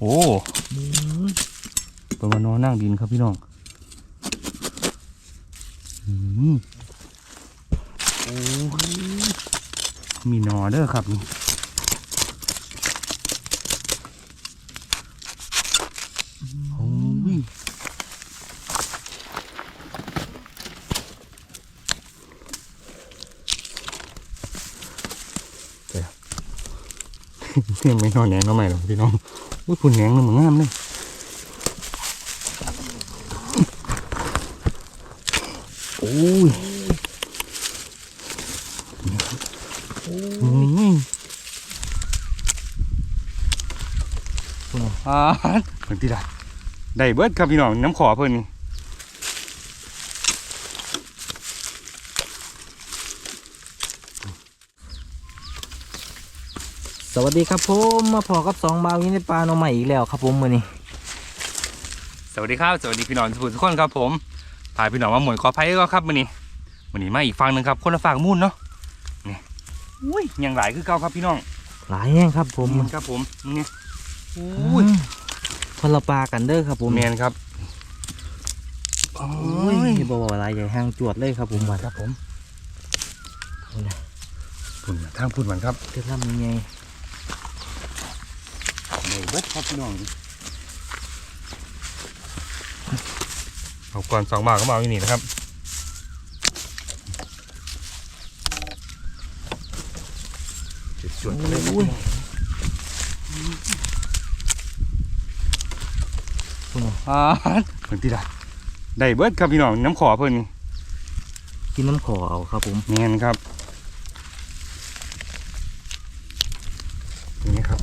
โอ้เป็นวันนอนนั่งดินครับพี่น้องอืมโอ้ยมีนอเด้อครับนี่โอ้ยเดี๋ยวเนี่ไม่นอนแหนงนาะใหม่หรอกพี่น้อง อุ้ยคุณแหนงมันเหมือนงามเลยโอ้ยอืมอ่าเพิ่นที่ได้ได้เบิดครับพี่น้องน้ำขอเพิ่นนี่ วัสดีครับผมมาพอกับสองบาวยินในปลาโนอใหม่อีกแล้วครับผมมือนี้สวัสดีครับสวัสดีพี่น้องทุกคนครับผมพาพี่น้องมาหมุนคอไผ่ก็ครับมื้อนี้มื้อนี้มาอีกฝั่งหนึงครับ คนละฝั่งมุ่นเนาะนี่อุ้ยยังหลายคือเก่าครับพี่น้อง หลายแห้งครับผมนี่ครับผมนี่อือุ้ยมคนละปลากันเด้อครับผมแมนครับโอ้โอ้ยยบอกว่าหลายใหญ่ห้างจวดเลยครับผมวันครับผมนี่นะพุ่นทางพุ่นมันครับเทือกลำยังไงใน เบิดครับพี่น้องเอาก่อนสองบาทก็มาเอาอย่างนี้นะครับจวดๆเลยครับพี่น้องคุณน่ะอ่าเพิ่นที่ได้ได้เบิดครับพี่น้องน้ำขอเพิ่นนี่กินน้ำขอเอาครับผมแมนครับนี่ครับ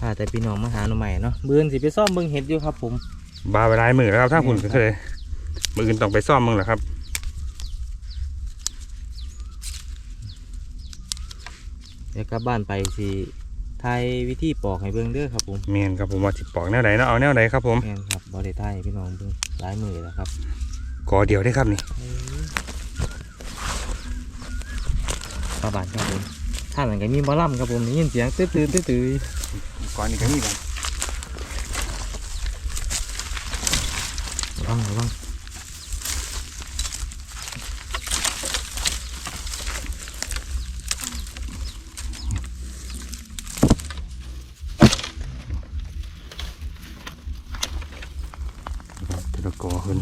พา แต่พี่น้องมาหาโนอใหม่เนาะเบือนสิไปซ่อมเบิ่งเห็ดอยู่ครับ ผมบาไปลายมือแล้วครับถ้าคุณก็เคยมืออื่นต้องไปซ่อมมึงเหรอครับเดี๋ยวกลับบ้านไปสิทายวิธีปอกให้เบิ่งเด้อครับผมเมียนครับผมว่าสิปอกแนวไหนเนาะเอาแนวไหนครับผมแม่นครับบ่ได้ทายให้พี่น้องเบิ่งหลายมือแล้วครับกอเดียวได้ครับนี่ปลาบานครับผมท่านหลังก็มีบอลลัมครับผมได้ยินเสียงตื้อตื้อตื้อตื้อ กอนี่ก็มีกันระวังระวังตะกอขึ้น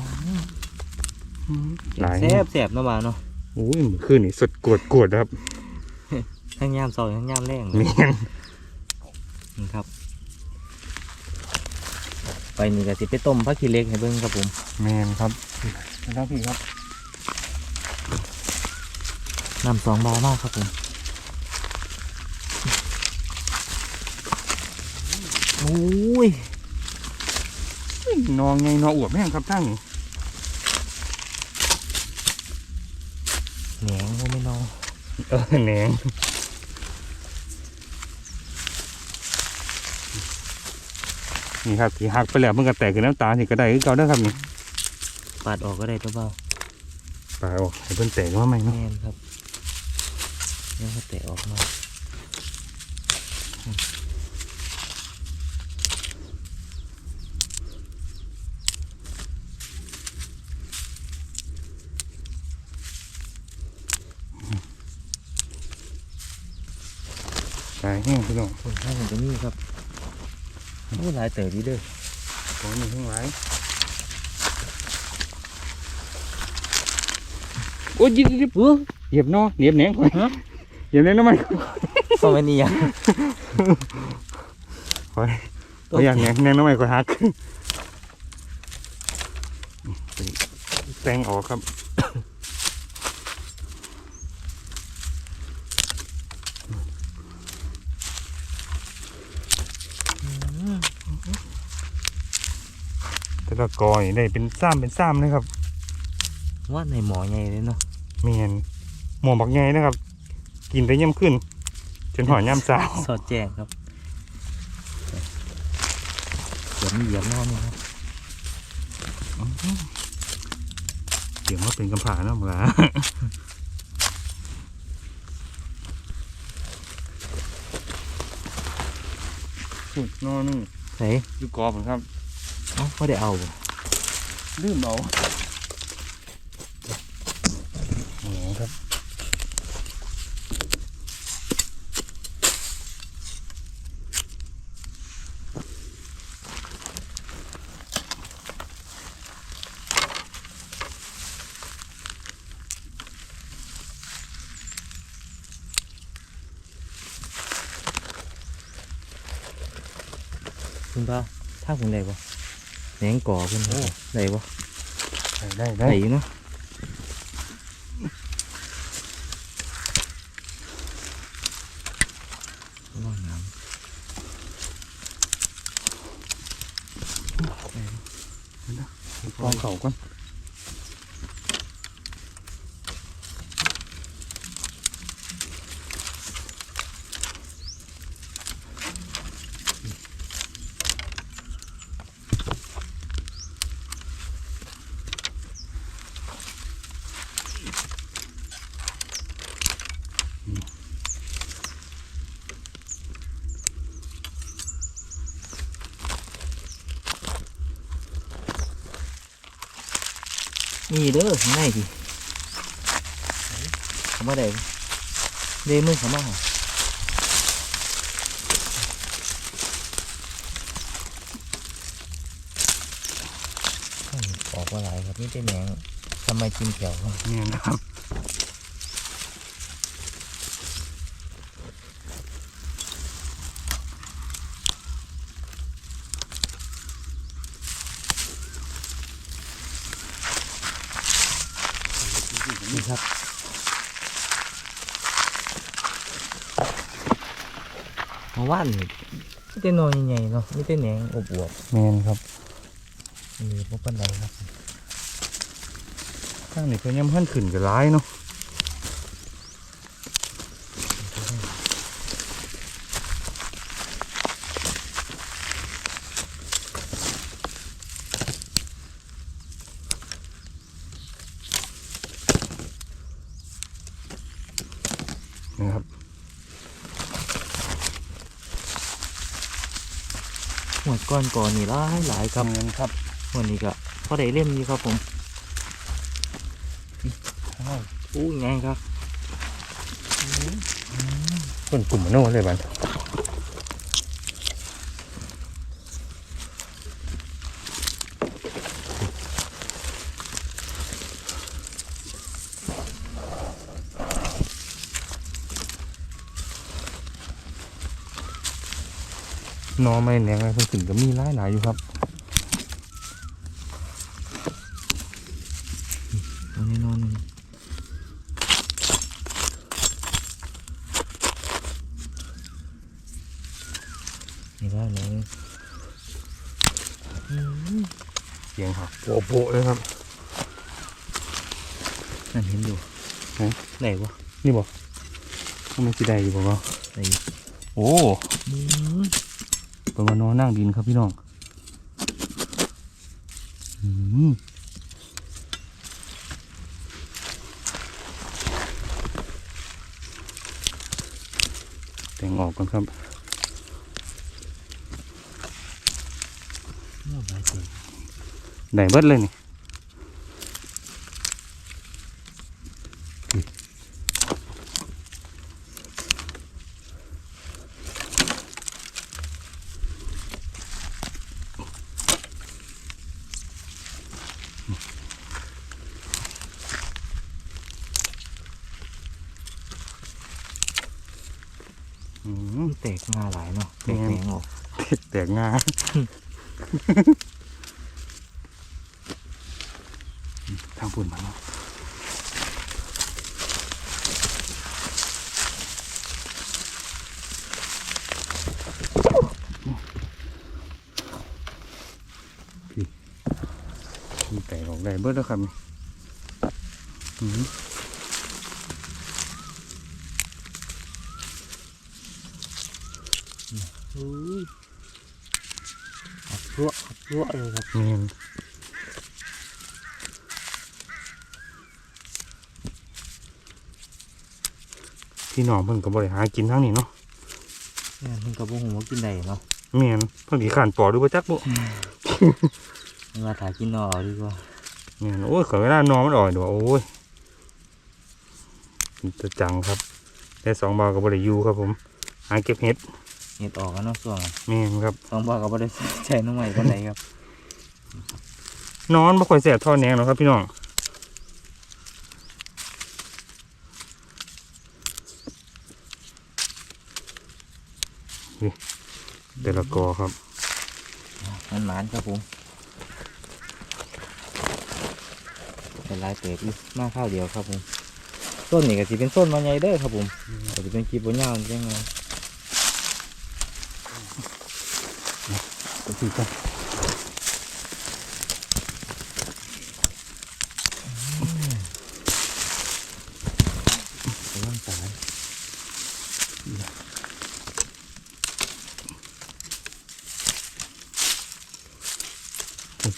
หลายแสบแสบเนาะบ่าวเนาะโอ้ยมือขึ้นนี่สดกวดกวดครับ ทั้งยามเสาทั้งยามแรงเมียน นี่ครับ ไปนี่ก็สิไปต้มผักขี้เหล็กให้เบิ่งครับผมเมียนครับแล้วพี่ครับน้ำสองเบามากครับผมโอ้ยนองไงนออวบแม่งครับทั้งนี่แหนงโอ้ไม่นองเออแหนง นี่ครับที่หักไปแล้วมันก็แตกขึ้นน้ำตาสิก็ได้คือเก่าเด้อครับนี่ปาดออกก็ได้ตัวเบาปลาออกให้เพิ่นแตกมาใหม่เนาะแม่นครับยังก็แตะออกมาตายแห้งพี่น้องคนข้างมันจะมีครับ โอ้หลายเต๋อดีเด้อของมีทั้งหลายโอ้ยยิบยิบยิบอู้เหยียบเนาะเหยียบแหนงไปเหยียบแหนงน้ำมันก็ไม่นี่ยังคอยคอยอยากแหนงแหนงน้ำมันคอยหักแตงออกครับ แล้วก็กอยได้เป็นซ้ำเป็นซ้ำนะครับ ว่าในหมอใหญ่เลยเนาะเมียนหมอบักไงนะครับ กินได้ย่ำขึ้น จนหอยย่ำสาวสอดแจงครับเหยียบเหยียบนอนนี่ครับเหยียบว่าเป็นกำผาเนาะมึงละนอนนี่ไหนดูกรอบผมครับ เอ้าไม่ได้เอาบ่ลืมเอาโอ้โหครับคุณป้าถ้าคุณได้บ่ แหนงก่อคุณได้บ่ได้ได้ได้ได้อยู่เนาะระวังน้กองเขาก่อน นี่เด้อง่ายดิเขามาได้บ่เด้มือเขามาหาออกมาหลายครับนี่เป็นแหนงทำไมกินแถวครับเนี่ยนะครับ มาว่านนี่ไม่ได้นอนใหญ่ๆเนาะไม่ได้แหนงอบอวบแมนครับๆนี่พวกปันไดครับข้างนี้ก็ยังพันขึ้นกับร้ายเนาะนะครับ หม วดก้อนก่อนนี่หลายหลายครับแมนครับวันนี้ก็พอได้เล่มนี้ครับผมอ้าวอู้ไงครับเพิ่นกลุ่มมโน่เลยบัน นอไม่แหนงอะไรเพิ่นขึ้นก็มีหลายหลายอยู่ครับตัวนี้นอนงนี่ว่าเลยเสียงครับโปะโปะเลยครับนั่นเห็นอยู่ไหนไหนวะนี่บอกมันสิได้อยู่บอกว่าไหนโอ้ เป็นมานอนนั่งดินครับพี่น้องอืมแต่งออกก่อนครับน่าบายใจได้เบิดเลยนี่อืม มันแตกงาหลายเนาะแตก แม่น แหนงออก แตกงาทางปุ่นมาเนาะพี่พี่แตก ออกได้เบิดแล้วครับนี่อืมอุ้ยอัดรั่วอัดรั่วเลยครับแม่นพี่น้องเพิ่นก็บริหารกินทั้งนี้เนาะเนี่ยมันกระบอกหัวกินได้เนาะเมียนเพิ่งขี่ขานปอดูประจักบุมาถ่ายกินนอเอาดีกว่าเมีย นโอ้ยขอเวลานอนมันอ่อยดูโอ้ยจะจังครับได้สองบาทกับบริยูครับผมหาเก็บเห็ดเห็ดออกกันเนาะส่วงเมียนครับสองบอกก็บ่ได้ใช้น้องใหม่ปานใดครับ นอนบ่ค่อยแสบท่อแหนงหรอกครับพี่น้องนี่แต่ละกอครับมันหมานครับผม เป็นลายเตะอีกมาข้าวเดียวครับผมต้นนี่ก็สิเป็นต้นมันใหญ่เด้อครับผมก็สิเป็นกีบบนยาวจังไงก็คือกันเป็นร่างสาย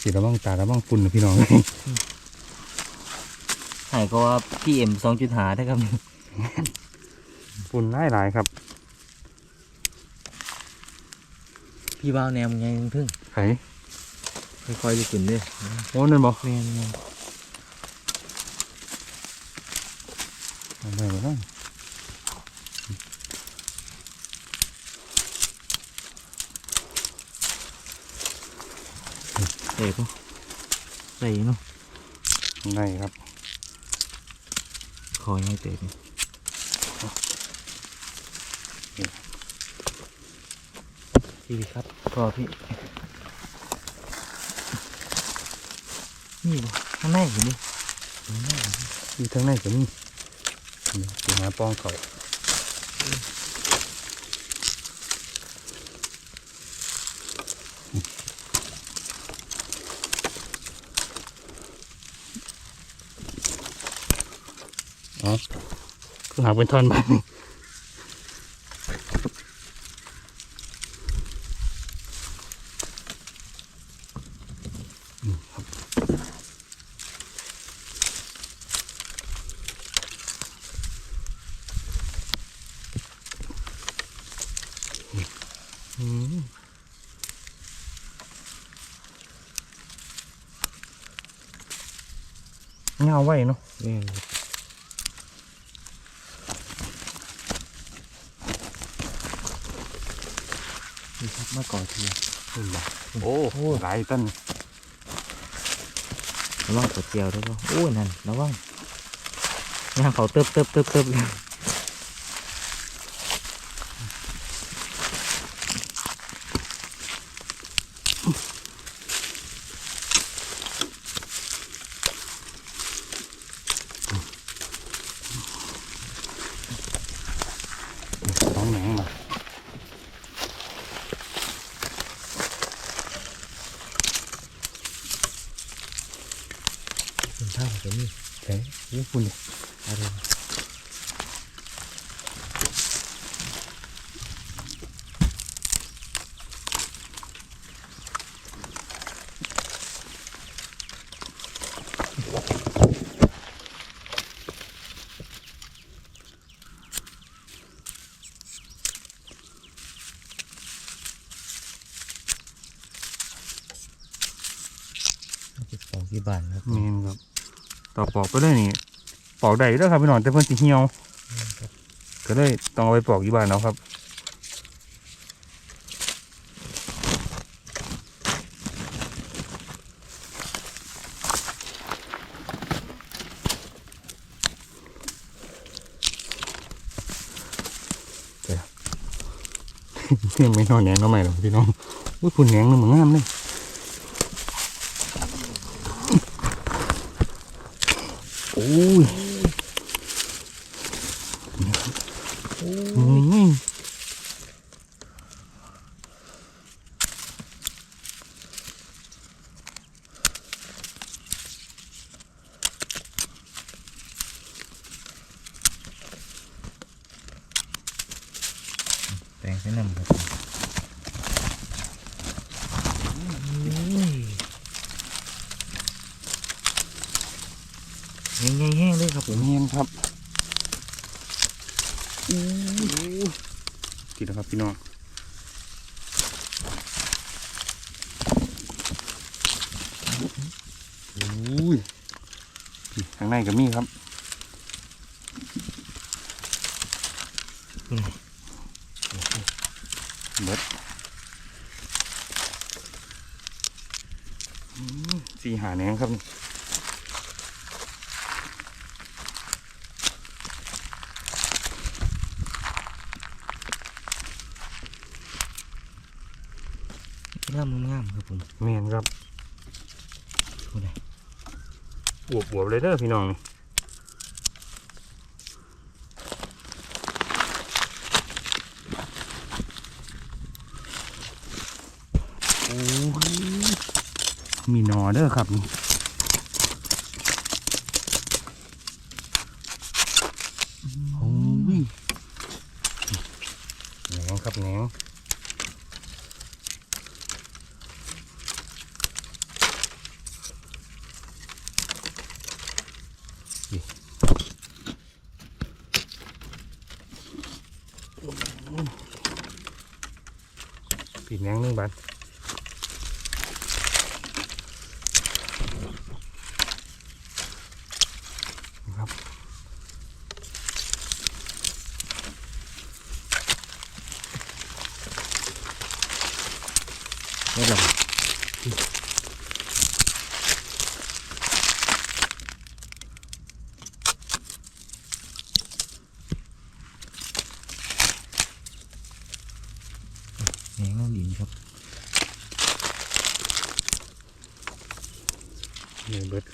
สีระวังตาระวังฝุ่นนะพี่น้อง ใช่ก็ว่าพี่เอ็มสองจุดหาได้อครับฝุ่นหลายหลายๆครับ พี่บ้าวแนมไงพึ่งไข่ค่อยๆจะขึ้นเด้อโอ้นั่นบ่แม่นแม่นเอาไปบ่ได้เตะปุ๊ใส่เนาะได้ครับ คอยังเตะนี่พี่ครับพอพี่ นี่บ่ข้างในเห็นดิอยู่ทางในก็มีนี่ไปหาปองเขาอ๋อคือ หาเป็นท่อนบ้างอืมเงาไว้เนาะ แม่นครับนี่ครับมาก่อทีขึ้นบ่โอ้โหหลายต้นระวังกดเจียวด้วยป่ะโอ้ยนั่นระวังย่างเขาเติบเติบเติบเติบเลย ต้องแหนงมา เป็นท่าเป็นนี่ เฮ้ยนี่คุณ อะไร สิบสองกี่บาทครับเมนครับต่อปอกไปเลยนี่ปอกได้อยู่แล้วครับพี่น้องแต่เพิ่นสิเหี่ยวก็เลยต้องเอาไปปอกอยู่บ้านเอาครับเนี่ยไม่นอนแหนงเนาะใหม่หรอกพี่น้องอุ้ยคุณแหนงนึงเหมือนงามเลย งใส่น้ำครับแห้งแห้งเลยครับผมแห้งครับอู้ติดแล้วครับพี่น้องอู้ข้างในก็มีครับ สี่หาแหนงครับงามงามครับผมแมนครับพูดเลยอวบอวบๆเลยเด้อพี่น้องนี่โอ้ยมีหน อเด้อครับนี่โอ้ยแหนงครับแหนงปีกแหนงหนึ่งบาทนะครับ นี่แหละแหง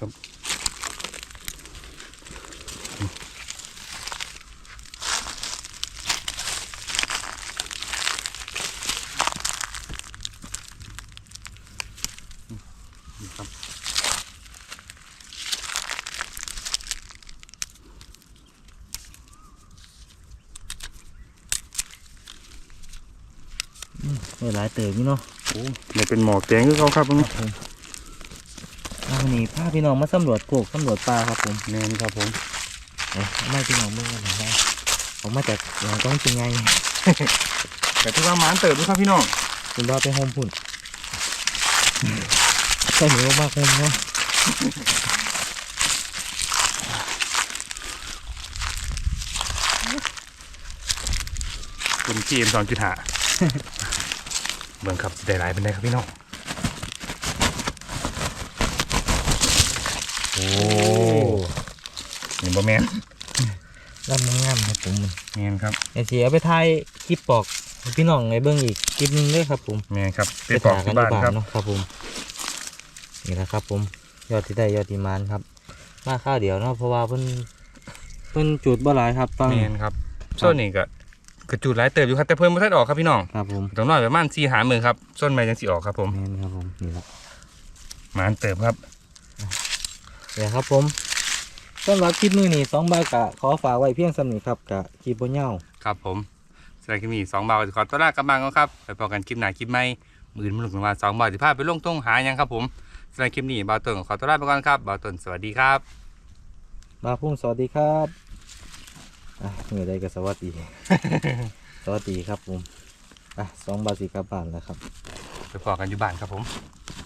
ง นครับหนึ่งเบิดครับนี่ครับได้หลายเติบนี่เนาะโอ้นี่เป็นหมอกแดงคือเขาครับผมครับผมเอาวันนี้พาพี่น้องมาสำรวจโกกสำรวจปลาครับผมแมนครับผมเอ้ยเอาไม่พี่น้องเมื่อกันนะผมมาจากหลังต้องจริงไงแต่ที่ว่าหมานเติบด้วยครับพี่น้องคุณว่าไปโฮมพุ่น ใช่หนูมากโฮมเนาะเป็นพีเอ็มสองจุดห้าเบิ่งครับได้หลายเป็นไดครับพี่น้องโอ้นี่บ่แมนร่ำงามครับผมแมนครับไอเสียเอาไปถ่ายคลิปปอกให้พี่น้องไอ้เบิ้งอีกคลิปหนึงด้วยครับผมแมนครับไปปอกที่บ้านครับเนาะครับผม นี่แหละครับ ผมยอดที่ได้ยอดที่มานครับ มาข้าวเดียวเนาะเพราะว่าเพิ่นเพิ่นจุดบ่หลายครับฟังแมนครับ ส่วนนี้ก็กระจุดหลายเติบอยู่ครับแต่เพิ่มไม่ทันออกครับพี่น้องครับผมต้องรอประมาณสี่หาหมื่นครับส่วนใหม่ยังสิออกครับผมแม่นครับผมนี่ละ หมานเติบครับ เดี๋ยวครับผมสำหรับคลิปมือนี้สองบาทกะขอฝากไว้เพียงสำนี้ครับกะคลิปบ่ยาวครับผมสำหรับคลิปนี้สองบาทขอตัวลากลับบ้านก่อนครับ ไปพอกันคลิปหน้าคลิปใหม่ มืออนมาหลุกมาสองบาทที่พาไปลงตรงหายังครับผม สำหรับคลิปนี้บาวต้นขอตัวลาไปก่อนครับบาวต้นสวัสดีครับ มาพุ่งสวัสดีครับอะเมื่อใดก็สวัสดี สวัสดีครับผมอะสองบาทสี่กลับบ้านแล้วครับ ไปพอกันอยู่บ้านครับผมค